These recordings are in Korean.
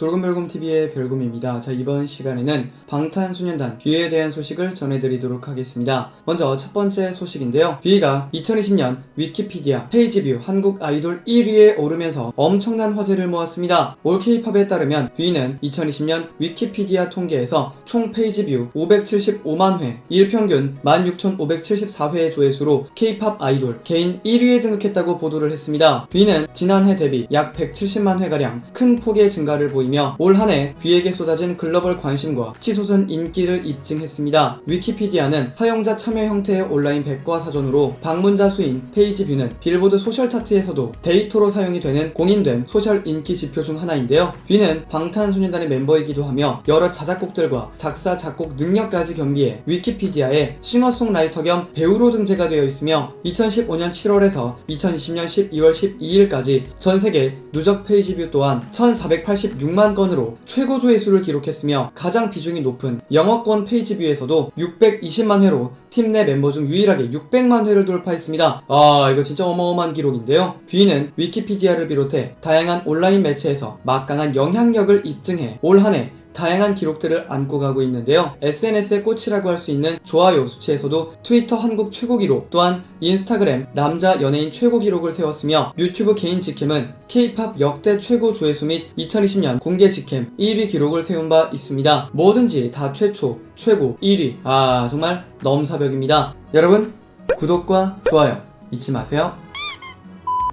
돌곰별곰TV의 별곰입니다. 자, 이번 시간에는 방탄소년단 뷔에 대한 소식을 전해드리도록 하겠습니다. 먼저 첫 번째 소식인데요. 뷔가 2020년 위키피디아 페이지뷰 한국 아이돌 1위에 오르면서 엄청난 화제를 모았습니다. 올 케이팝에 따르면 뷔는 2020년 위키피디아 통계에서 총 페이지뷰 575만 회, 일평균 16,574회의 조회수로 케이팝 아이돌 개인 1위에 등극했다고 보도를 했습니다. 뷔는 지난해 대비 약 170만 회가량 큰 폭의 증가를 보 이며 올 한해 뷔에게 쏟아진 글로벌 관심과 치솟은 인기를 입증했습니다. 위키피디아는 사용자 참여 형태의 온라인 백과 사전으로 방문자 수인 페이지 뷰는 빌보드 소셜 차트에서도 데이터로 사용이 되는 공인된 소셜 인기 지표 중 하나인데요. 뷰는 방탄소년단의 멤버이기도 하며 여러 자작곡들과 작사, 작곡 능력까지 겸비해 위키피디아에 싱어송라이터 겸 배우로 등재가 되어 있으며 2015년 7월에서 2020년 12월 12일까지 전 세계 누적 페이지 뷰 또한 1486만 건으로 최고 조회수를 기록했으며 가장 비중이 높은 영어권 페이지 뷰에서도 620만 회로 팀 내 멤버 중 유일하게 600만 회를 돌파했습니다. 아 이거 진짜 어마어마한 기록인데요. 뷔는 위키피디아를 비롯해 다양한 온라인 매체에서 막강한 영향력을 입증해 올 한해 다양한 기록들을 안고 가고 있는데요. SNS의 꽃이라고 할 수 있는 좋아요 수치에서도 트위터 한국 최고 기록, 또한 인스타그램 남자 연예인 최고 기록을 세웠으며 유튜브 개인 직캠은 K-팝 역대 최고 조회수 및 2020년 공개 직캠 1위 기록을 세운 바 있습니다. 뭐든지 다 최초, 최고, 1위. 아, 정말 넘사벽입니다. 여러분, 구독과 좋아요 잊지 마세요.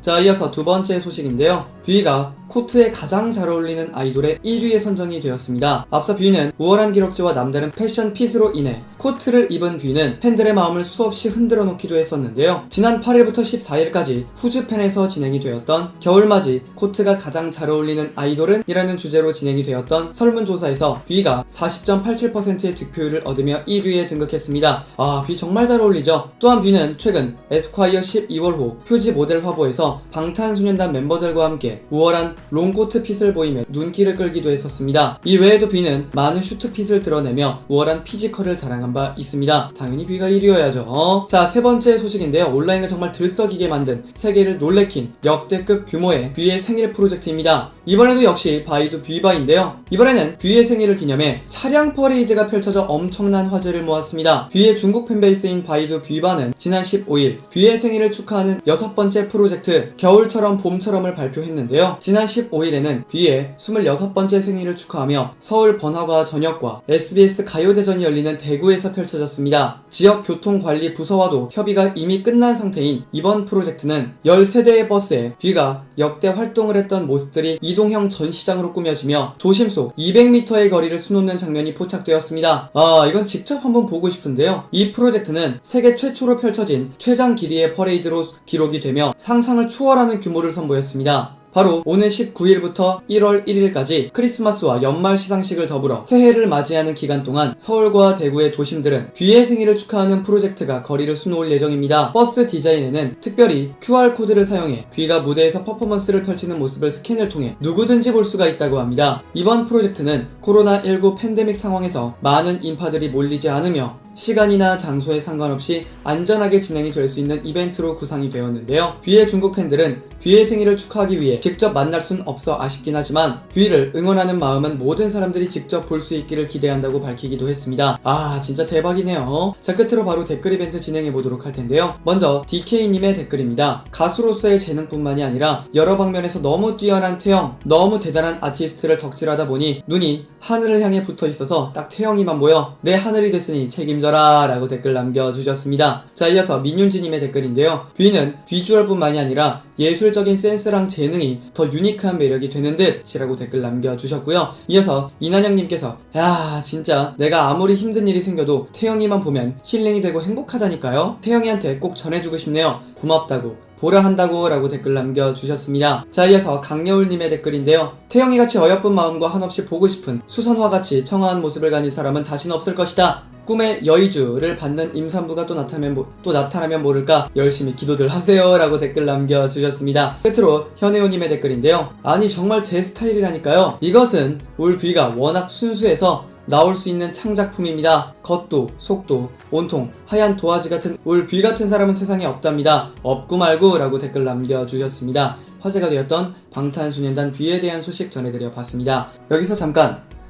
자, 이어서 두 번째 소식인데요. 뷔가 코트에 가장 잘 어울리는 아이돌의 1위에 선정이 되었습니다. 앞서 뷔는 우월한 기록지와 남다른 패션 핏으로 인해 코트를 입은 뷔는 팬들의 마음을 수없이 흔들어 놓기도 했었는데요. 지난 8일부터 14일까지 후즈팬에서 진행이 되었던 겨울맞이 코트가 가장 잘 어울리는 아이돌은? 이라는 주제로 진행이 되었던 설문조사에서 뷔가 40.87%의 득표율을 얻으며 1위에 등극했습니다. 아, 뷔 정말 잘 어울리죠? 또한 뷔는 최근 에스콰이어 12월호 표지 모델 화보에서 방탄소년단 멤버들과 함께 우월한 롱코트 핏을 보이며 눈길을 끌기도 했었습니다. 이 외에도 뷔는 많은 슈트 핏을 드러내며 우월한 피지컬을 자랑한 바 있습니다. 당연히 뷔가 1위여야죠. 어? 자, 세 번째 소식인데요. 온라인을 정말 들썩이게 만든 세계를 놀래킨 역대급 규모의 뷔의 생일 프로젝트입니다. 이번에도 역시 바이두 뷔바인데요. 이번에는 뷔의 생일을 기념해 차량 퍼레이드가 펼쳐져 엄청난 화제를 모았습니다. 뷔의 중국 팬베이스인 바이두 뷔바는 지난 15일 뷔의 생일을 축하하는 여섯 번째 프로젝트 겨울처럼 봄처럼을 발표했는데 요. 지난 15일에는 뷔의 26번째 생일을 축하하며 서울 번화가 전역과 SBS 가요대전이 열리는 대구에서 펼쳐졌습니다. 지역 교통관리 부서와도 협의가 이미 끝난 상태인 이번 프로젝트는 13대의 버스에 뷔가 역대 활동을 했던 모습들이 이동형 전시장으로 꾸며지며 도심 속 200m의 거리를 수놓는 장면이 포착되었습니다. 아, 이건 직접 한번 보고 싶은데요. 이 프로젝트는 세계 최초로 펼쳐진 최장 길이의 퍼레이드로 기록이 되며 상상을 초월하는 규모를 선보였습니다. 바로 오는 19일부터 1월 1일까지 크리스마스와 연말 시상식을 더불어 새해를 맞이하는 기간 동안 서울과 대구의 도심들은 뷔의 생일을 축하하는 프로젝트가 거리를 수놓을 예정입니다. 버스 디자인에는 특별히 QR코드를 사용해 뷔가 무대에서 퍼포먼스를 펼치는 모습을 스캔을 통해 누구든지 볼 수가 있다고 합니다. 이번 프로젝트는 코로나19 팬데믹 상황에서 많은 인파들이 몰리지 않으며 시간이나 장소에 상관없이 안전하게 진행이 될 수 있는 이벤트로 구상이 되었는데요. 뷔의 중국 팬들은 뷔의 생일을 축하하기 위해 직접 만날 순 없어 아쉽긴 하지만 뷔를 응원하는 마음은 모든 사람들이 직접 볼 수 있기를 기대한다고 밝히기도 했습니다. 아 진짜 대박이네요. 자 끝으로 바로 댓글 이벤트 진행해 보도록 할 텐데요. 먼저 DK님의 댓글입니다. 가수로서의 재능뿐만이 아니라 여러 방면에서 너무 뛰어난 태영, 너무 대단한 아티스트를 덕질하다 보니 눈이 하늘을 향해 붙어 있어서 딱 태영이만 보여 내 하늘이 됐으니 책임져 라 라고 댓글 남겨주셨습니다. 자 이어서 민윤지님의 댓글인데요. 뷔는 비주얼뿐만이 아니라 예술적인 센스랑 재능이 더 유니크한 매력이 되는 듯이라고 댓글 남겨주셨고요. 이어서 이난영님께서 야 진짜 내가 아무리 힘든 일이 생겨도 태영이만 보면 힐링이 되고 행복하다니까요. 태영이한테 꼭 전해주고 싶네요. 고맙다고. 보라 한다고 라고 댓글 남겨주셨습니다. 자, 이어서 강여울님의 댓글인데요. 태영이 같이 어여쁜 마음과 한없이 보고 싶은 수선화 같이 청아한 모습을 가진 사람은 다신 없을 것이다. 꿈의 여의주를 받는 임산부가 또 나타나면, 모- 또 나타나면 모를까 열심히 기도들 하세요 라고 댓글 남겨주셨습니다. 끝으로 현혜호님의 댓글인데요. 아니 정말 제 스타일이라니까요. 이것은 울 B가 워낙 순수해서 나올 수 있는 창작품입니다. 겉도, 속도, 온통, 하얀 도화지 같은 올뷔 같은 사람은 세상에 없답니다. 없고 말고 라고 댓글 남겨주셨습니다. 화제가 되었던 방탄소년단 뷔에 대한 소식 전해드려 봤습니다. 여기서 잠깐!